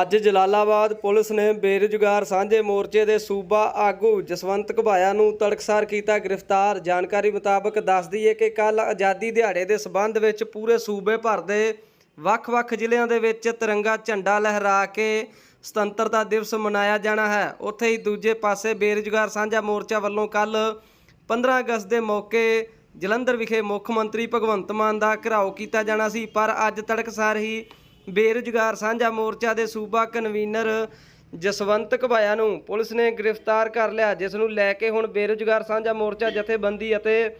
ਅੱਜ ਜਲਾਲਾਬਾਦ ਪੁਲਿਸ ਨੇ ਬੇਰੁਜ਼ਗਾਰ ਸਾਂਝੇ ਮੋਰਚੇ ਦੇ ਸੂਬਾ ਆਗੂ ਜਸਵੰਤ ਘਬਾਇਆ ਨੂੰ ਤੜਕਸਾਰ ਕੀਤਾ ਗ੍ਰਿਫਤਾਰ। ਜਾਣਕਾਰੀ ਮੁਤਾਬਕ ਦੱਸਦੀ ਹੈ ਕਿ ਕੱਲ ਆਜ਼ਾਦੀ ਦਿਹਾੜੇ ਦੇ ਸਬੰਧ ਵਿੱਚ ਪੂਰੇ ਸੂਬੇ ਭਰ ਦੇ ਵੱਖ-ਵੱਖ ਜ਼ਿਲ੍ਹਿਆਂ ਦੇ ਵਿੱਚ ਤਿਰੰਗਾ ਝੰਡਾ ਲਹਿਰਾ ਕੇ ਸੁਤੰਤਰਤਾ ਦਿਵਸ ਮਨਾਇਆ ਜਾਣਾ ਹੈ। ਉੱਥੇ ਹੀ ਦੂਜੇ ਪਾਸੇ ਬੇਰੁਜ਼ਗਾਰ ਸਾਂਝਾ ਮੋਰਚਾ ਵੱਲੋਂ ਕੱਲ 15 ਅਗਸਤ ਦੇ ਮੌਕੇ ਜਲੰਧਰ ਵਿਖੇ ਮੁੱਖ ਮੰਤਰੀ ਭਗਵੰਤ ਮਾਨ ਦਾ ਘਿਰਾਓ ਕੀਤਾ ਜਾਣਾ ਸੀ, ਪਰ ਅੱਜ ਤੜਕਸਾਰ ਹੀ ਬੇਰੁਜ਼ਗਾਰ ਸਾਂਝਾ ਮੋਰਚਾ ਦੇ ਸੂਬਾ ਕਨਵੀਨਰ ਜਸਵੰਤ ਘਬਾਇਆ ਨੂੰ ਪੁਲਿਸ ਨੇ ਗ੍ਰਿਫਤਾਰ ਕਰ ਲਿਆ, ਜਿਸ ਨੂੰ ਲੈ ਕੇ ਹੁਣ ਬੇਰੁਜ਼ਗਾਰ ਸਾਂਝਾ ਮੋਰਚਾ ਜਥੇਬੰਦੀ ਅਤੇ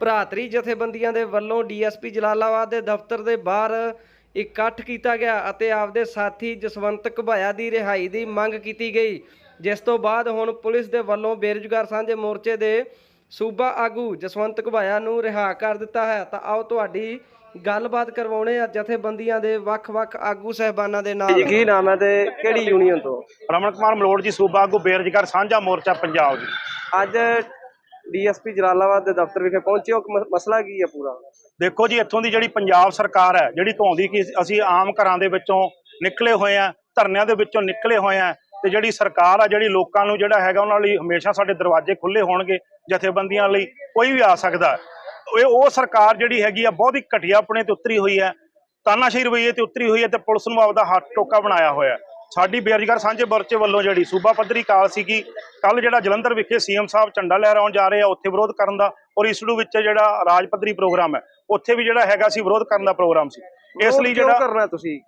ਭਰਾਤਰੀ ਜਥੇਬੰਦੀਆਂ ਦੇ ਵੱਲੋਂ ਡੀਐਸਪੀ ਜਲਾਲਾਬਾਦ ਦੇ ਦਫ਼ਤਰ ਦੇ ਬਾਹਰ ਇਕੱਠ ਕੀਤਾ ਗਿਆ ਅਤੇ ਆਪਦੇ ਸਾਥੀ ਜਸਵੰਤ ਘਬਾਇਆ ਦੀ ਰਿਹਾਈ ਦੀ ਮੰਗ ਕੀਤੀ ਗਈ, ਜਿਸ ਤੋਂ ਬਾਅਦ ਹੁਣ ਪੁਲਿਸ ਦੇ ਵੱਲੋਂ ਬੇਰੁਜ਼ਗਾਰ ਸਾਂਝੇ ਮੋਰਚੇ ਦੇ ਸੂਬਾ ਆਗੂ ਜਸਵੰਤ ਘਬਾਇਆ ਨੂੰ ਰਿਹਾ ਕਰ ਦਿੱਤਾ ਹੈ। ਤਾਂ ਆਓ ਤੁਹਾਡੀ ਗੱਲਬਾਤ ਕਰਵਾਉਣੇ ਆ ਜਥੇਬੰਦੀਆਂ ਦੇ ਵੱਖ-ਵੱਖ ਆਗੂ ਸਹਿਬਾਨਾਂ ਦੇ ਨਾਲ। ਕੀ ਨਾਮ ਹੈ ਤੇ ਕਿਹੜੀ ਯੂਨੀਅਨ ਤੋਂ? ਰਮਨ ਕੁਮਾਰ ਮਲੋੜ ਜੀ ਸੂਬਾ ਆਗੂ ਬੇਰੁਜ਼ਗਾਰ ਸਾਂਝਾ ਮੋਰਚਾ ਪੰਜਾਬ ਜੀ। ਅੱਜ ਡੀਐਸਪੀ ਜਲਾਲਾਬਾਦ ਦੇ ਦਫ਼ਤਰ ਵਿਖੇ ਪਹੁੰਚੇ ਹੋ ਮ- ਮਸਲਾ ਕੀ ਹੈ ਪੂਰਾ? ਦੇਖੋ ਜੀ ਇੱਥੋਂ ਦੀ ਜਿਹੜੀ ਪੰਜਾਬ ਸਰਕਾਰ ਹੈ ਜਿਹੜੀ ਕਹਾਉਂਦੀ ਕਿ ਅਸੀਂ ਆਮ ਘਰਾਂ ਦੇ ਵਿੱਚੋਂ ਨਿਕਲੇ ਹੋਏ ਆ ਧਰਨਿਆਂ ਦੇ ਵਿੱਚੋਂ ਨਿਕਲੇ ਹੋਏ ਆ ਤੇ ਜਿਹੜੀ ਸਰਕਾਰ ਆ ਜਿਹੜੀ ਲੋਕਾਂ ਨੂੰ ਜਿਹੜਾ ਹੈਗਾ ਉਹਨਾਂ ਲਈ ਹਮੇਸ਼ਾ ਸਾਡੇ ਦਰਵਾਜ਼ੇ ਖੁੱਲੇ ਹੋਣਗੇ ਜਥੇਬੰਦੀਆਂ ਲਈ ਕੋਈ ਵੀ ਆ ਸਕਦਾ। ਹੈ। ਇਹ ਉਹ ਸਰਕਾਰ ਜਿਹੜੀ ਹੈਗੀ ਆ ਬਹੁਤ ਹੀ ਘਟੀਆ ਆਪਣੇ ਤੇ ਉਤਰੀ ਹੋਈ ਹੈ। ਤਾਨਾਸ਼ਾਹੀ ਰਵਈਏ ਤੇ ਉਤਰੀ ਹੋਈ ਹੈ ਤੇ ਪੁਲਿਸ ਨੂੰ ਆਪਦਾ ਹੱਥ ਟੋਕਾ ਬਣਾਇਆ ਹੋਇਆ। ਸਾਡੀ ਬੇਰੁਜ਼ਗਾਰ ਸਾਂਝੇ ਮੋਰਚੇ ਵੱਲੋਂ ਜਿਹੜੀ ਸੂਬਾ ਪੱਧਰੀ ਕਾਲ ਸੀਗੀ ਕੱਲ ਜਿਹੜਾ ਜਲੰਧਰ ਵਿਖੇ ਸੀਐਮ ਸਾਹਿਬ ਝੰਡਾ ਲਹਿਰਾਉਣ ਜਾ ਰਹੇ ਆ ਉੱਥੇ ਵਿਰੋਧ ਕਰਨ ਦਾ ਔਰ ਇਸੜੂ ਵਿੱਚ ਜਿਹੜਾ ਰਾਜ ਪੱਧਰੀ ਪ੍ਰੋਗਰਾਮ ਹੈ ਉੱਥੇ ਵੀ ਜਿਹੜਾ ਹੈਗਾ ਸੀ ਵਿਰੋਧ ਕਰਨ ਦਾ ਪ੍ਰੋਗਰਾਮ ਸੀ। ਇਸ ਲਈ ਜਿਹੜਾ ਕਰਨਾ ਤੁਸੀਂ?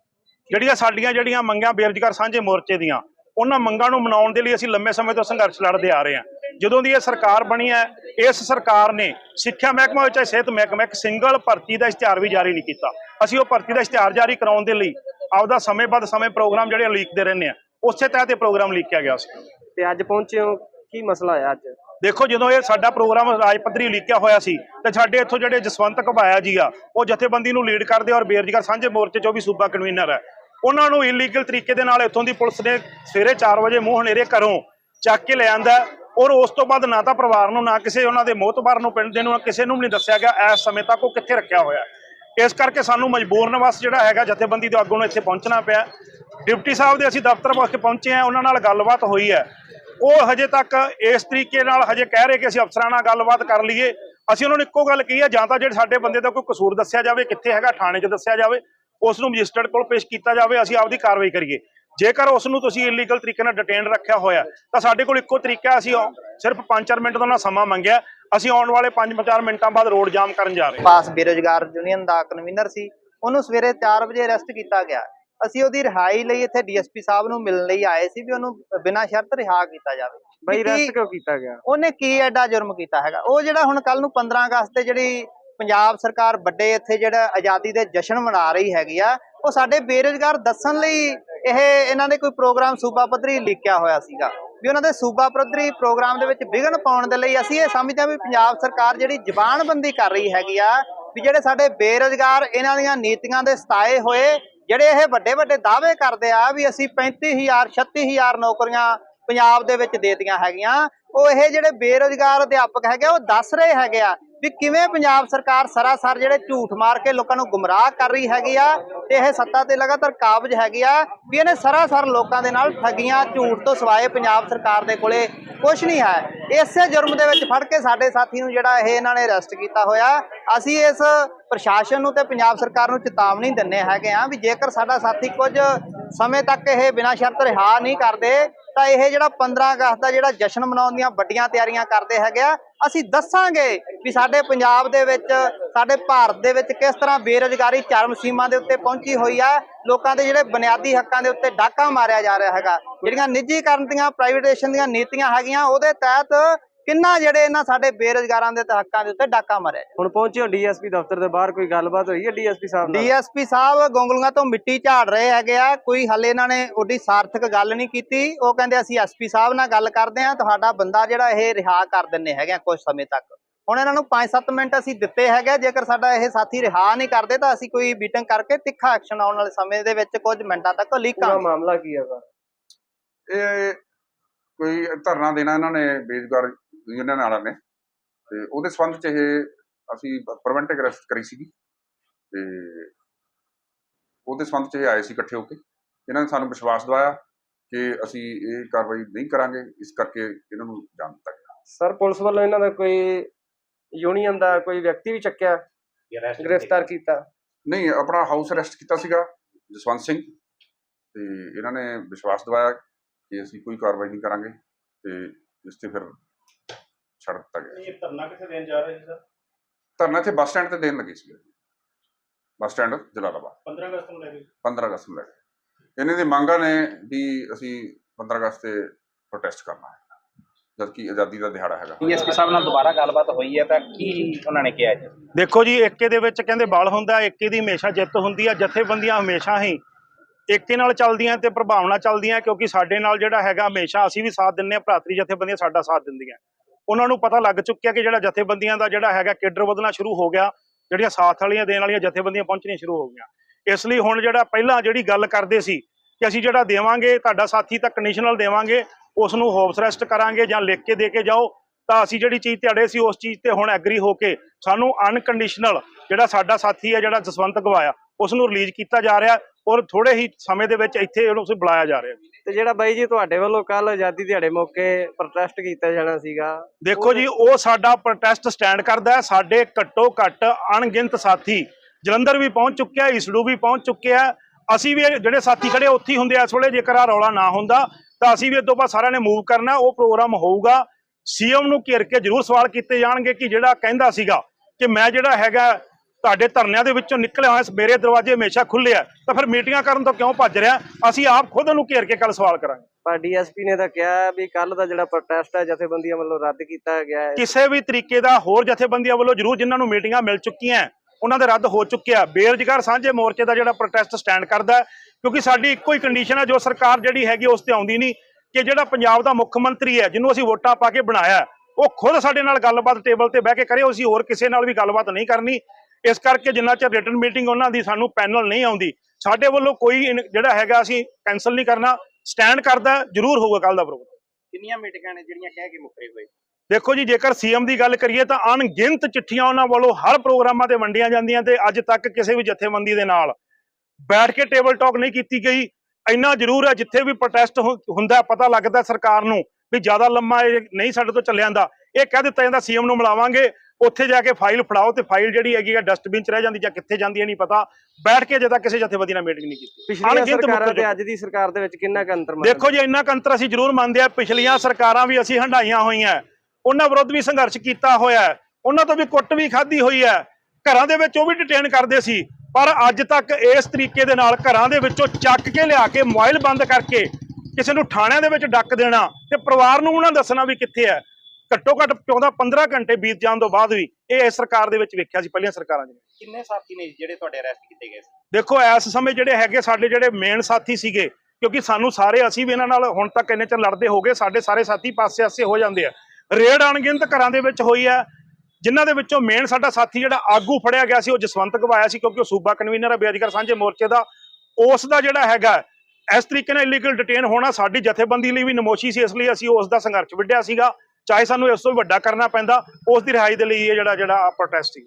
ਜਿਹੜੀਆਂ ਸਾਡੀਆਂ ਜਿਹੜੀਆਂ ਮੰਗਾਂ ਬੇਰੁਜ਼ਗਾਰ ਸਾਂਝੇ ਮੋਰਚੇ ਦੀਆਂ ਉਹਨਾਂ ਮੰਗਾਂ ਨੂੰ ਮਨਾਉਣ ਦੇ ਲਈ ਅਸੀਂ ਲੰਮੇ ਸਮੇਂ ਤੋਂ ਸੰਘਰਸ਼ ਲੜਦੇ ਆ ਰਹੇ ਹਾਂ। ਜਦੋਂ ਦੀ ਇਹ ਸਰਕਾਰ ਬਣੀ ਹੈ ਇਸ ਸਰਕਾਰ ਨੇ ਸਿੱਖਿਆ ਮਹਿਕਮਾ ਵਿੱਚ ਸਿਹਤ ਮਹਿਕਮਾ ਇੱਕ ਸਿੰਗਲ ਭਰਤੀ ਦਾ ਇਸ਼ਤਿਹਾਰ ਵੀ ਜਾਰੀ ਨਹੀਂ ਕੀਤਾ। ਅਸੀਂ ਉਹ ਭਰਤੀ ਦਾ ਇਸ਼ਤਿਹਾਰ ਜਾਰੀ ਕਰਾਉਣ ਦੇ ਲਈ ਆਪਦਾ ਸਮੇਂ ਬਾਅਦ ਸਮੇਂ ਪ੍ਰੋਗਰਾਮ ਜਿਹੜੇ ਲੀਕਦੇ ਰਹਿੰਦੇ ਆ ਉਸੇ ਤਹਿਤ ਇਹ ਪ੍ਰੋਗਰਾਮ ਲੀਕਿਆ ਗਿਆ ਸੀ। ਤੇ ਅੱਜ ਪਹੁੰਚੇ ਹੋ ਕੀ ਮਸਲਾ ਹੈ ਅੱਜ? ਦੇਖੋ ਜਦੋਂ ਇਹ ਸਾਡਾ ਪ੍ਰੋਗਰਾਮ ਰਾਜ ਪੱਧਰੀ ਲਿਖਿਆ ਹੋਇਆ ਸੀ ਤੇ ਸਾਡੇ ਇੱਥੋਂ ਜਿਹੜੇ ਜਸਵੰਤ ਘਬਾਇਆ ਜੀ ਆ ਉਹ ਜਥੇਬੰਦੀ ਨੂੰ ਲੀਡ ਕਰਦੇ ਔਰ ਬੇਰੁਜ਼ਗਾਰ ਸਾਂਝੇ ਮੋਰਚੇ ਚੋਂ ਵੀ ਸੂਬਾ ਕਨਵੀਨਰ ਹੈ। ਉਹਨਾਂ ਨੂੰ ਇਲੀਗਲ ਤਰੀਕੇ ਦੇ ਨਾਲ ਇੱਥੋਂ ਦੀ ਪੁਲਿਸ ਨੇ ਸਵੇਰੇ 4 ਵਜੇ ਮੂੰਹ ਹਨੇਰੇ ਘਰੋਂ ਚੱਕ ਕੇ ਲੈ ਆਂਦਾ ਔਰ ਉਸ ਤੋਂ ਬਾਅਦ ਨਾ ਤਾਂ ਪਰਿਵਾਰ ਨੂੰ, ਨਾ ਕਿਸੇ ਉਹਨਾਂ ਦੇ ਮੋਹਤਬਾਰ ਨੂੰ, ਪਿੰਡ ਦੇ ਨੂੰ ਕਿਸੇ ਨੂੰ ਵੀ ਨਹੀਂ ਦੱਸਿਆ ਗਿਆ ਇਸ ਸਮੇਂ ਤੱਕ ਉਹ ਕਿੱਥੇ ਰੱਖਿਆ ਹੋਇਆ ਇਸ ਕਰਕੇ ਸਾਨੂੰ ਮਜਬੂਰਨ ਵਸ ਜਿਹੜਾ ਹੈਗਾ ਜਥੇਬੰਦੀ ਦੇ ਆਗੂ ਨੂੰ ਇੱਥੇ ਪਹੁੰਚਣਾ ਪਿਆ ਡਿਪਟੀ ਸਾਹਿਬ ਦੇ ਅਸੀਂ ਦਫ਼ਤਰ ਵਿਖੇ ਪਹੁੰਚੇ ਆ ਉਹਨਾਂ ਨਾਲ ਗੱਲਬਾਤ ਹੋਈ ਹੈ। ਉਹ ਹਜੇ ਤੱਕ ਇਸ ਤਰੀਕੇ ਨਾਲ ਹਜੇ ਕਹਿ ਰਹੇ ਕਿ ਅਸੀਂ ਅਫਸਰਾਂ ਨਾਲ ਗੱਲਬਾਤ ਕਰ ਲਈਏ। ਅਸੀਂ ਉਹਨਾਂ ਨੂੰ ਇੱਕੋ ਗੱਲ ਕਹੀ ਹੈ, ਜਾਂ ਤਾਂ ਜਿਹੜੇ ਸਾਡੇ ਬੰਦੇ ਦਾ ਕੋਈ ਕਸੂਰ ਦੱਸਿਆ ਜਾਵੇ, ਕਿੱਥੇ ਹੈਗਾ, ਥਾਣੇ 'ਚ ਦੱਸਿਆ ਜਾਵੇ, ਉਸ ਨੂੰ ਮਜਿਸਟਰੇਟ ਕੋਲ ਪੇਸ਼ ਕੀਤਾ ਜਾਵੇ, ਅਸੀਂ ਆਪਦੀ ਕਾਰਵਾਈ ਕਰੀਏ। ਜੇਕਰ ਉਸ ਨੂੰ ਤੁਸੀਂ ਇਲੀਗਲ ਤਰੀਕੇ ਨਾਲ ਡਿਟੇਨ ਰੱਖਿਆ ਹੋਇਆ ਤਾਂ ਸਾਡੇ ਕੋਲ ਇੱਕੋ ਤਰੀਕਾ ਹੈ, ਅਸੀਂ ਸਿਰਫ 5-4 ਮਿੰਟ ਦਾ ਉਹਨਾਂ ਸਮਾਂ ਮੰਗਿਆ ਅਸੀਂ ਆਉਣ ਵਾਲੇ 5-4 ਮਿੰਟਾਂ ਬਾਅਦ ਰੋਡ ਜਾਮ ਕਰਨ ਜਾ ਰਹੇ ਹਾਂ। ਪਾਸ ਬੇਰੋਜ਼ਗਾਰ ਯੂਨੀਅਨ ਦਾ ਕਨਵੀਨਰ ਸੀ ਉਹਨੂੰ ਸਵੇਰੇ 4 ਵਜੇ ਅਰੈਸਟ ਕੀਤਾ ਗਿਆ। ਅਸੀਂ ਉਹਦੀ ਰਿਹਾਈ ਲਈ ਇੱਥੇ ਡੀਐਸਪੀ ਸਾਹਿਬ ਨੂੰ ਮਿਲਣ ਲਈ ਆਏ ਸੀ ਵੀ ਉਹਨੂੰ ਬਿਨਾਂ ਸ਼ਰਤ ਰਿਹਾ ਕੀਤਾ ਜਾਵੇ। ਬਈ ਵੀ ਕੀ- ਰੈਸਟ ਕਿਉਂ ਕੀਤਾ ਗਿਆ? ਉਹਨੇ ਕੀ ਐਡਾ ਜੁਰਮ ਕੀਤਾ ਹੈਗਾ? ਉਹ ਜਿਹੜਾ ਹੁਣ ਕੱਲ ਨੂੰ 15 ਅਗਸਤ ਤੇ ਜਿਹੜੀ ਪੰਜਾਬ ਸਰਕਾਰ ਵੱਡੇ ਇੱਥੇ ਜਿਹੜਾ ਆਜ਼ਾਦੀ ਦੇ ਜਸ਼ਨ ਮਨਾ ਰਹੀ ਹੈਗੀ ਆ ਉਹ ਸਾਡੇ ਬੇਰੁਜ਼ਗਾਰ ਦੱਸਣ ਲਈ ਇਹ ਇਹਨਾਂ ਦੇ ਕੋਈ ਪ੍ਰੋਗਰਾਮ ਸੂਬਾ ਪੱਧਰੀ ਲਿਖਿਆ ਹੋਇਆ ਸੀਗਾ ਵੀ ਉਹਨਾਂ ਦੇ ਸੂਬਾ ਪੱਧਰੀ ਪ੍ਰੋਗਰਾਮ ਦੇ ਵਿੱਚ ਵਿਘਨ ਪਾਉਣ ਦੇ ਲਈ ਅਸੀਂ ਇਹ ਸਮਝਦੇ ਹਾਂ ਵੀ ਪੰਜਾਬ ਸਰਕਾਰ ਜਿਹੜੀ ਜ਼ਬਾਨਬੰਦੀ ਕਰ ਰਹੀ ਹੈਗੀ ਆ ਵੀ ਜਿਹੜੇ ਸਾਡੇ ਬੇਰੁਜ਼ਗਾਰ ਇਹਨਾਂ ਦੀਆਂ ਨੀਤੀਆਂ ਦੇ ਸਤਾਏ ਹੋਏ ਜਿਹੜੇ ਇਹ ਵੱਡੇ ਵੱਡੇ ਦਾਅਵੇ ਕਰਦੇ ਆ ਵੀ ਅਸੀਂ 35000 36000 ਨੌਕਰੀਆਂ ਪੰਜਾਬ ਦੇ ਵਿੱਚ ਦੇਤੀਆਂ ਹੈਗੀਆਂ ਉਹ ਇਹ ਜਿਹੜੇ ਬੇਰੋਜ਼ਗਾਰ ਅਧਿਆਪਕ ਹੈਗੇ ਆ, ਉਹ ਦੱਸ ਰਹੇ ਹੈਗੇ ਆ ਵੀ ਕਿਵੇਂ ਪੰਜਾਬ ਸਰਕਾਰ ਸਰਾਸਰ ਜਿਹੜੇ ਝੂਠ ਮਾਰ ਕੇ ਲੋਕਾਂ ਨੂੰ ਗੁੰਮਰਾਹ ਕਰ ਰਹੀ ਹੈਗੀ ਆ ਤੇ ਇਹ ਸੱਤਾ ਤੇ ਲਗਾਤਾਰ ਕਾਬਜ ਹੈਗੀ ਆ ਵੀ ਇਹਨੇ ਸਰਾਸਰ ਲੋਕਾਂ ਦੇ ਨਾਲ ਠੱਗੀਆਂ, ਝੂਠ ਤੋਂ ਸਿਵਾਏ ਪੰਜਾਬ ਸਰਕਾਰ ਦੇ ਕੋਲੇ ਕੁਝ ਨਹੀਂ ਹੈ। ਇਸੇ ਜੁਰਮ ਦੇ ਵਿੱਚ ਫੜ ਕੇ ਸਾਡੇ ਸਾਥੀ ਨੂੰ ਜਿਹੜਾ ਇਹ ਇਹਨਾਂ ਨੇ ਅਰੈਸਟ ਕੀਤਾ ਹੋਇਆ, ਅਸੀਂ ਇਸ ਪ੍ਰਸ਼ਾਸਨ ਨੂੰ ਤੇ ਪੰਜਾਬ ਸਰਕਾਰ ਨੂੰ ਚੇਤਾਵਨੀ ਦਿੰਨੇ ਹੈਗੇ ਆ ਵੀ ਜੇਕਰ ਸਾਡਾ ਸਾਥੀ ਕੁਝ ਸਮੇਂ ਤੱਕ ਇਹ ਬਿਨਾਂ ਸ਼ਰਤ ਰਿਹਾ ਨਹੀਂ ਕਰਦੇ ਤਾਂ ਇਹ ਜਿਹੜਾ 15 ਅਗਸਤ ਦਾ ਜਿਹੜਾ ਜਸ਼ਨ ਮਨਾਉਣ ਦੀਆਂ ਵੱਡੀਆਂ ਤਿਆਰੀਆਂ ਕਰਦੇ ਹੈਗੇ ਆ, ਅਸੀਂ ਦੱਸਾਂਗੇ ਵੀ ਸਾਡੇ ਪੰਜਾਬ ਦੇ ਵਿੱਚ, ਸਾਡੇ ਭਾਰਤ ਦੇ ਵਿੱਚ ਕਿਸ ਤਰ੍ਹਾਂ ਬੇਰੁਜ਼ਗਾਰੀ ਚਰਮ ਸੀਮਾ ਦੇ ਉੱਤੇ ਪਹੁੰਚੀ ਹੋਈ ਆ, ਲੋਕਾਂ ਦੇ ਜਿਹੜੇ ਬੁਨਿਆਦੀ ਹੱਕਾਂ ਦੇ ਉੱਤੇ ਡਾਕਾ ਮਾਰਿਆ ਜਾ ਰਿਹਾ ਹੈਗਾ। ਜਿਹੜੀਆਂ ਨਿੱਜੀਕਰਨ ਦੀਆਂ ਪ੍ਰਾਈਵੇਟੇਸ਼ਨ ਦੀਆਂ ਨੀਤੀਆਂ ਹੈਗੀਆਂ, ਉਹਦੇ ਤਹਿਤ ਕਿੰਨਾ ਜਿਹੜੇ ਇਹਨਾਂ ਸਾਡੇ ਬੇਰੁਜ਼ਗਾਰਾਂ ਦੇ ਹੱਕਾਂ ਦੇ ਉੱਤੇ ਡਾਕਾ ਮਾਰਿਆ ਹੁਣ ਪਹੁੰਚੇ ਹੋ ਡੀਐਸਪੀ ਦਫ਼ਤਰ ਦੇ ਬਾਹਰ ਕੋਈ ਗੱਲਬਾਤ ਹੋਈ ਹੈ ਡੀਐਸਪੀ ਸਾਹਿਬ ਨਾਲ? ਡੀਐਸਪੀ ਸਾਹਿਬ ਗੋਂਗਲੂਆਂ ਤੋਂ ਮਿੱਟੀ ਝਾੜ ਰਹੇ ਹੈਗੇ ਆ ਕੋਈ ਹਲੇ ਇਹਨਾਂ ਨੇ ਉਹਦੀ ਸਾਰਥਕ ਗੱਲ ਨਹੀਂ ਕੀਤੀ। ਉਹ ਕਹਿੰਦੇ ਅਸੀਂ ਐਸਪੀ ਸਾਹਿਬ ਨਾਲ ਗੱਲ ਕਰਦੇ ਆ ਤੁਹਾਡਾ ਬੰਦਾ ਜਿਹੜਾ ਇਹ ਰਿਹਾ ਕਰ ਦਿੰਨੇ ਹੈਗੇ ਆ ਕੁਝ ਸਮੇਂ ਤੱਕ। ਹੁਣ ਇਹਨਾਂ ਨੂੰ 5-7 ਮਿੰਟ ਅਸੀਂ ਦਿੱਤੇ ਹੈਗੇ। ਜੇਕਰ ਸਾਡਾ ਇਹ ਸਾਥੀ ਰਿਹਾ ਨਹੀਂ ਕਰਦੇ ਤਾਂ ਅਸੀਂ ਕੋਈ ਮੀਟਿੰਗ ਕਰਕੇ ਤਿੱਖਾ ਐਕਸ਼ਨ ਆਉਣ ਵਾਲੇ ਸਮੇਂ ਦੇ ਵਿੱਚ ਕੁਝ ਮਿੰਟਾਂ ਤੱਕ ਲੀਕਾਂ। ਮਾਮਲਾ ਕੀ ਹੈਗਾ? ਇਹ ਕੋਈ ਧਰਨਾ ਦੇਣਾ ਇਹਨਾਂ ਨੇ ਬੇਰੁਜ਼ਗਾਰ ਯੂਨੀਅਨ ਵਾਲਿਆਂ ਨੇ। ਤੇ ਉਹਦੇ ਸੰਬੰਧ ਚ ਇਹ ਅਸੀਂ ਪ੍ਰੀਵੈਂਟਿਵ ਅਰੈਸਟ ਕਰੀ ਸੀਗੀ। ਤੇ ਉਹਦੇ ਸੰਬੰਧ ਚ ਇਹ ਆਏ ਸੀ ਇਕੱਠੇ ਹੋ ਕੇ। ਇਹਨਾਂ ਨੇ ਸਾਨੂੰ ਵਿਸ਼ਵਾਸ ਦਿਵਾਇਆ ਕਿ ਅਸੀਂ ਇਹ ਕਾਰਵਾਈ ਨਹੀਂ ਕਰਾਂਗੇ। ਇਸ ਕਰਕੇ ਇਹਨਾਂ ਨੂੰ ਜਾਣ ਦਿੱਤਾ ਗਿਆ। ਸਰ ਪੁਲਿਸ ਵੱਲੋਂ ਇਹਨਾਂ ਦਾ ਕੋਈ ਯੂਨੀਅਨ ਦਾ ਕੋਈ ਵਿਅਕਤੀ ਵੀ ਚੱਕਿਆ? ਗ੍ਰਿਫਤਾਰ ਕੀਤਾ। ਨਹੀਂ ਆਪਣਾ ਹਾਊਸ ਅਰੈਸਟ ਕੀਤਾ ਸੀਗਾ ਜਸਵੰਤ ਸਿੰਘ। ਤੇ ਇਹਨਾਂ ਨੇ ਵਿਸ਼ਵਾਸ ਦਿਵਾਇਆ ਕਿ ਅਸੀਂ ਕੋਈ ਕਾਰਵਾਈ ਨਹੀਂ ਕਰਾਂਗੇ। ਤੇ ਇਸ ਤੇ ਫਿਰ ਛੱਡ ਦਿੱਤਾ ਗਿਆ ਇਹ ਧਰਨਾ ਕਿੱਥੇ ਦੇਣ ਜਾ ਰਹੇ ਸੀ ਸਰ? ਧਰਨਾ ਇੱਥੇ ਬੱਸ ਸਟੈਂਡ ਤੇ ਦੇਣ ਲੱਗੇ ਸੀ ਬੱਸ ਸਟੈਂਡ ਜਲਾਲਾਬਾਦ। 15 ਅਗਸਤ ਨੂੰ ਲੈ ਕੇ। 15 ਅਗਸਤ ਨੂੰ ਲੈ ਕੇ। ਇਹਨਾਂ ਦੀ ਮੰਗਾਂ ਨੇ ਵੀ ਅਸੀਂ 15 ਅਗਸਤ ਤੇ ਪ੍ਰੋਟੈਸਟ ਕਰਨਾ ਹੈ। ਜਦਕਿ ਆਜ਼ਾਦੀ ਦਾ ਦਿਹਾੜਾ ਹੈਗਾ। ਡੀਐਸਪੀ ਸਾਹਿਬ ਨਾਲ ਦੁਬਾਰਾ ਗੱਲਬਾਤ ਹੋਈ ਹੈ ਤਾਂ ਕੀ ਉਹਨਾਂ ਨੇ ਕਿਹਾ ਜੀ? ਦੇਖੋ ਜੀ ਏਕੇ ਦੇ ਵਿੱਚ ਕਹਿੰਦੇ ਬਲ ਹੁੰਦਾ ਏਕੇ ਦੀ ਹਮੇਸ਼ਾ ਜਿੱਤ ਹੁੰਦੀ ਆ ਜਥੇਬੰਦੀਆਂ ਹਮੇਸ਼ਾ ਹੀ ਏਕੇ ਨਾਲ ਚੱਲਦੀਆਂ ਤੇ ਪ੍ਰਭਾਵਨਾ ਚੱਲਦੀਆਂ ਕਿਉਂਕਿ ਸਾਡੇ ਨਾਲ ਜਿਹੜਾ ਹੈਗਾ ਹਮੇਸ਼ਾ ਅਸੀਂ ਵੀ ਸਾਥ ਦਿੰਨੇ ਆ ਭਰਾਤਰੀ ਜਥੇਬੰਦੀਆਂ ਸਾਡਾ ਸਾਥ ਦਿੰਦੀਆਂ। ਉਹਨਾਂ ਨੂੰ ਪਤਾ ਲੱਗ ਚੁੱਕਿਆ ਕਿ ਜਿਹੜਾ ਜਥੇਬੰਦੀਆਂ ਦਾ ਜਿਹੜਾ ਹੈਗਾ ਕਿੱਡਰ ਵਧਣਾ ਸ਼ੁਰੂ ਹੋ ਗਿਆ, ਜਿਹੜੀਆਂ ਸਾਥ ਵਾਲੀਆਂ ਦੇਣ ਵਾਲੀਆਂ ਜਥੇਬੰਦੀਆਂ ਪਹੁੰਚਣੀਆਂ ਸ਼ੁਰੂ ਹੋ ਗਈਆਂ। ਇਸ ਲਈ ਹੁਣ ਜਿਹੜਾ ਪਹਿਲਾਂ ਜਿਹੜੀ ਗੱਲ ਕਰਦੇ ਸੀ ਕਿ ਅਸੀਂ ਜਿਹੜਾ ਦੇਵਾਂਗੇ, ਤੁਹਾਡਾ ਸਾਥੀ ਤਾਂ ਕੰਡੀਸ਼ਨਲ ਦੇਵਾਂਗੇ, ਉਸ ਨੂੰ ਹੋਪਸ ਰੈਸਟ ਕਰਾਂਗੇ ਜਾਂ ਲਿਖ ਕੇ ਦੇ ਕੇ ਜਾਓ, ਤਾਂ ਅਸੀਂ ਜਿਹੜੀ ਚੀਜ਼ ਤੁਹਾਡੇ ਸੀ ਉਸ ਚੀਜ਼ ਤੇ ਹੁਣ ਐਗਰੀ ਹੋ ਕੇ ਸਾਨੂੰ ਅਨਕੰਡੀਸ਼ਨਲ ਜਿਹੜਾ ਸਾਡਾ ਸਾਥੀ ਹੈ ਜਿਹੜਾ ਜਸਵੰਤ ਗਵਾਇਆ, ਉਸ ਨੂੰ ਰਿਲੀਜ਼ ਕੀਤਾ ਜਾ ਰਿਹਾ। ਔਰ ਥੋੜੇ ਹੀ ਸਮੇਂ ਦੇ ਵਿੱਚ ਇੱਥੇ ਉਹਨੂੰ ਅਸੀਂ ਬੁਲਾਇਆ ਜਾ ਰਿਹਾ। ਤੇ ਜਿਹੜਾ ਬਾਈ ਜੀ ਤੁਹਾਡੇ ਵੱਲੋਂ ਕੱਲ ਆਜ਼ਾਦੀ ਦਿਹਾੜੇ ਮੌਕੇ ਪ੍ਰੋਟੈਸਟ ਕੀਤਾ ਜਾਣਾ ਸੀਗਾ ਦੇਖੋ ਜੀ ਉਹ ਸਾਡਾ ਪ੍ਰੋਟੈਸਟ ਸਟੈਂਡ ਕਰਦਾ ਸਾਡੇ ਘੱਟੋ ਘੱਟ ਅਣਗਿਣਤ ਸਾਥੀ ਜਲੰਧਰ ਵੀ ਪਹੁੰਚ ਚੁੱਕਿਆ ਇਸੜੂ ਵੀ ਪਹੁੰਚ ਚੁੱਕਿਆ ਅਸੀਂ ਵੀ ਜਿਹੜੇ ਸਾਥੀ ਖੜੇ ਉੱਥੇ ਹੀ ਹੁੰਦੇ ਆ ਇਸ ਵੇਲੇ ਜੇਕਰ ਆ ਰੌਲਾ ਨਾ ਹੁੰਦਾ ਤਾਂ ਅਸੀਂ ਵੀ ਤੋਂ ਬਾਅਦ ਸਾਰਿਆਂ ਨੇ ਮੂਵ ਕਰਨਾ ਉਹ ਪ੍ਰੋਗਰਾਮ ਹੋਊਗਾ। ਸੀਐਮ ਨੂੰ ਘੇਰ ਕੇ ਜ਼ਰੂਰ ਸਵਾਲ ਕੀਤੇ ਜਾਣਗੇ ਕਿ ਜਿਹੜਾ ਕਹਿੰਦਾ ਸੀਗਾ ਕਿ ਮੈਂ ਜਿਹੜਾ ਹੈਗਾ ਤੁਹਾਡੇ ਧਰਨਿਆਂ ਦੇ ਵਿੱਚੋਂ ਨਿਕਲਿਆ ਹੋਇਆ ਮੇਰੇ ਦਰਵਾਜ਼ੇ ਹਮੇਸ਼ਾ ਖੁੱਲੇ ਆ ਤਾਂ ਫਿਰ ਮੀਟਿੰਗਾਂ ਕਰਨ ਤੋਂ ਕਿਉਂ ਭੱਜ ਰਿਹਾ? ਅਸੀਂ ਆਪ ਖੁਦ ਉਹਨੂੰ ਘੇਰ ਕੇ ਕੱਲ ਸਵਾਲ ਕਰਾਂਗੇ। ਪਰ ਡੀਐਸਪੀ ਨੇ ਤਾਂ ਕਿਹਾ ਵੀ ਕੱਲ ਦਾ ਜਿਹੜਾ ਪ੍ਰੋਟੈਸਟ ਹੈ ਜਥੇਬੰਦੀਆਂ ਵੱਲੋਂ ਰੱਦ ਕੀਤਾ ਗਿਆ ਹੈ। ਕਿਸੇ ਵੀ ਤਰੀਕੇ ਦਾ ਹੋਰ ਜਥੇਬੰਦੀਆਂ ਵੱਲੋਂ ਜ਼ਰੂਰ ਜਿਨ੍ਹਾਂ ਨੂੰ ਮੀਟਿੰਗਾਂ ਮਿਲ ਚੁੱਕੀਆਂ ਉਹਨਾਂ ਦੇ ਰੱਦ ਹੋ ਚੁੱਕਿਆ ਬੇਰੁਜ਼ਗਾਰ ਸਾਂਝੇ ਮੋਰਚੇ ਦਾ ਜਿਹੜਾ ਪ੍ਰੋਟੈਸਟ ਸਟੈਂਡ ਕਰਦਾ ਕਿਉਂਕਿ ਸਾਡੀ ਇੱਕੋ ਹੀ ਕੰਡੀਸ਼ਨ ਹੈ ਜੋ ਸਰਕਾਰ ਜਿਹੜੀ ਹੈਗੀ ਉਸ ਤੇ ਆਉਂਦੀ ਨਹੀਂ ਕਿ ਜਿਹੜਾ ਪੰਜਾਬ ਦਾ ਮੁੱਖ ਮੰਤਰੀ ਹੈ ਜਿਹਨੂੰ ਅਸੀਂ ਵੋਟਾਂ ਪਾ ਕੇ ਬਣਾਇਆ ਉਹ ਖੁਦ ਸਾਡੇ ਨਾਲ ਗੱਲਬਾਤ ਟੇਬਲ ਤੇ ਬਹਿ ਕੇ ਕਰੇ ਅਸੀਂ ਹੋਰ ਕਿਸੇ ਨਾਲ ਵੀ ਗੱਲਬਾਤ ਨਹੀਂ ਕਰਨੀ। ਇਸ ਕਰਕੇ ਜਿੰਨਾ ਚਿਰ ਰਿਟਨ ਮੀਟਿੰਗ ਉਹਨਾਂ ਦੀ ਸਾਨੂੰ ਪੈਨਲ ਨਹੀਂ ਆਉਂਦੀ ਸਾਡੇ ਵੱਲੋਂ ਕੋਈ ਜਿਹੜਾ ਹੈਗਾ ਅਸੀਂ ਕੈਨਸਲ ਨਹੀਂ ਕਰਨਾ ਸਟੈਂਡ ਕਰਦਾ ਜ਼ਰੂਰ ਹੋਊਗਾ ਕੱਲ ਦਾ ਪ੍ਰੋਗਰਾਮ ਕਿੰਨੀਆਂ ਮੀਟਿੰਗਾਂ ਨੇ ਜਿਹੜੀਆਂ ਕਹਿ ਕੇ ਮੁੱਕਰੇ ਹੋਏ? ਦੇਖੋ ਜੀ ਜੇਕਰ ਸੀਐਮ ਦੀ ਗੱਲ ਕਰੀਏ ਤਾਂ ਅਣਗਿਣਤ ਚਿੱਠੀਆਂ ਉਹਨਾਂ ਵੱਲੋਂ ਹਰ ਪ੍ਰੋਗਰਾਮਾਂ ਤੇ ਵੰਡੀਆਂ ਜਾਂਦੀਆਂ ਤੇ ਅੱਜ ਤੱਕ ਕਿਸੇ ਵੀ ਜਥੇਬੰਦੀ ਦੇ ਨਾਲ ਬੈਠ ਕੇ ਟੇਬਲ ਟਾਕ ਨਹੀਂ ਕੀਤੀ ਗਈ। ਇੰਨਾ ਜ਼ਰੂਰ ਹੈ ਜਿੱਥੇ ਵੀ ਪ੍ਰੋਟੈਸਟ ਹੁੰਦਾ ਪਤਾ ਲੱਗਦਾ ਸਰਕਾਰ ਨੂੰ ਵੀ ਜ਼ਿਆਦਾ ਲੰਮਾ ਇਹ ਨਹੀਂ ਸਾਡੇ ਤੋਂ ਚੱਲਿਆ ਜਾਂਦਾ। ਇਹ ਕਹਿ ਦਿੱਤਾ ਜਾਂਦਾ ਸੀਐਮ ਨੂੰ ਮਿਲਾਵਾਂਗੇ। ਉੱਥੇ ਜਾ ਕੇ ਫਾਈਲ ਫੜਾਓ ਤੇ ਫਾਈਲ ਜਿਹੜੀ ਹੈਗੀ ਹੈ ਡਸਟਬਿਨ 'ਚ ਰਹਿ ਜਾਂਦੀ ਜਾਂ ਕਿੱਥੇ ਜਾਂਦੀ ਹੈ ਨਹੀਂ ਪਤਾ। ਬੈਠ ਕੇ ਅਜੇ ਤੱਕ ਕਿਸੇ ਜਥੇਬੰਦੀ ਨਾਲ ਮੀਟਿੰਗ ਨਹੀਂ ਕੀਤੀ। ਪਿਛਲੀਆਂ ਸਰਕਾਰਾਂ ਤੇ ਅੱਜ ਦੀ ਸਰਕਾਰ ਦੇ ਵਿੱਚ ਕਿੰਨਾ ਕੁ ਅੰਤਰ ਮੰਨਦੇ ਦੇਖੋ ਜੀ ਇੰਨਾ ਕੁ ਅੰਤਰ ਅਸੀਂ ਜ਼ਰੂਰ ਮੰਨਦੇ ਆ। ਪਿਛਲੀਆਂ ਸਰਕਾਰਾਂ ਵੀ ਅਸੀਂ ਹੰਡਾਈਆਂ ਹੋਈਆਂ। ਉਹਨਾਂ ਵਿਰੁੱਧ ਵੀ ਸੰਘਰਸ਼ ਕੀਤਾ ਹੋਇਆ। ਉਹਨਾਂ ਤੋਂ ਵੀ ਕੁੱਟ ਵੀ ਖਾਧੀ ਹੋਈ ਹੈ। ਘਰਾਂ ਦੇ ਵਿੱਚ ਉਹ ਵੀ ਡਿਟੇਨ ਕਰਦੇ ਸੀ। ਪਰ ਅੱਜ ਤੱਕ ਇਸ ਤਰੀਕੇ ਦੇ ਨਾਲ ਘਰਾਂ ਦੇ ਵਿੱਚੋਂ ਚੱਕ ਕੇ ਲਿਆ ਕੇ ਮੋਬਾਈਲ ਬੰਦ ਕਰਕੇ ਕਿਸੇ ਨੂੰ ਥਾਣਿਆਂ ਦੇ ਵਿੱਚ ਡੱਕ ਦੇਣਾ ਤੇ ਪਰਿਵਾਰ ਨੂੰ ਉਹਨਾਂ ਦੱਸਣਾ ਵੀ ਕਿੱਥੇ ਹੈ। ਘੱਟੋ ਘੱਟ 14 15 ਘੰਟੇ ਬੀਤ ਜਾਣ ਤੋਂ ਬਾਅਦ ਵੀ ਇਹ ਇਸ ਸਰਕਾਰ ਦੇ ਵਿੱਚ ਵੇਖਿਆ ਸੀ ਪਹਿਲੀਆਂ ਸਰਕਾਰਾਂ 'ਚ ਕਿੰਨੇ ਸਾਥੀ ਨੇ ਜਿਹੜੇ ਤੁਹਾਡੇ ਅਰੈਸਟ ਕੀਤੇ ਗਏ ਸੀ? ਦੇਖੋ ਇਸ ਸਮੇਂ ਜਿਹੜੇ ਹੈਗੇ ਸਾਡੇ ਜਿਹੜੇ ਮੇਨ ਸਾਥੀ ਸੀਗੇ ਕਿਉਂਕਿ ਸਾਨੂੰ ਸਾਰੇ ਅਸੀਂ ਵੀ ਇਹਨਾਂ ਨਾਲ ਹੁਣ ਤੱਕ ਇੰਨੇ ਚਿਰ ਲੜਦੇ ਹੋਗੇ ਸਾਡੇ ਸਾਰੇ ਸਾਥੀ ਪਾਸੇ-ਆਸੇ ਹੋ ਜਾਂਦੇ ਆ। ਰੇਡ ਅਣਗਿਣਤ ਘਰਾਂ ਦੇ ਵਿੱਚ ਹੋਈ ਹੈ ਜਿਨ੍ਹਾਂ ਦੇ ਵਿੱਚੋਂ ਮੇਨ ਸਾਡਾ ਸਾਥੀ ਜਿਹੜਾ ਆਗੂ ਫੜਿਆ ਗਿਆ ਸੀ ਉਹ ਜਸਵੰਤ ਗਵਾਇਆ ਸੀ ਕਿਉਂਕਿ ਉਹ ਸੂਬਾ ਕਨਵੀਨਰ ਹੈ ਬੇਅਧਿਕਾਰ ਸਾਂਝੇ ਮੋਰਚੇ ਦਾ। ਉਸ ਦਾ ਜਿਹੜਾ ਹੈਗਾ ਇਸ ਤਰੀਕੇ ਨਾਲ ਇਲੀਗਲ ਡਿਟੇਨ ਹੋਣਾ ਸਾਡੀ ਜਥੇਬੰਦੀ ਲਈ ਵੀ ਨਮੋਸ਼ੀ ਸੀ ਇਸ ਲਈ ਅਸੀਂ ਉਸ ਦਾ ਸੰਘਰਸ਼ ਵਿੱਢਿਆ ਸੀਗਾ। ਚਾਹੇ ਸਾਨੂੰ ਇਸ ਤੋਂ ਵੱਡਾ ਕਰਨਾ ਪੈਂਦਾ, ਉਸ ਦੀ ਰਿਹਾਈ ਦੇ ਲਈ ਇਹ ਜਿਹੜਾ ਜਿਹੜਾ ਪ੍ਰੋਟੈਸਟ ਸੀ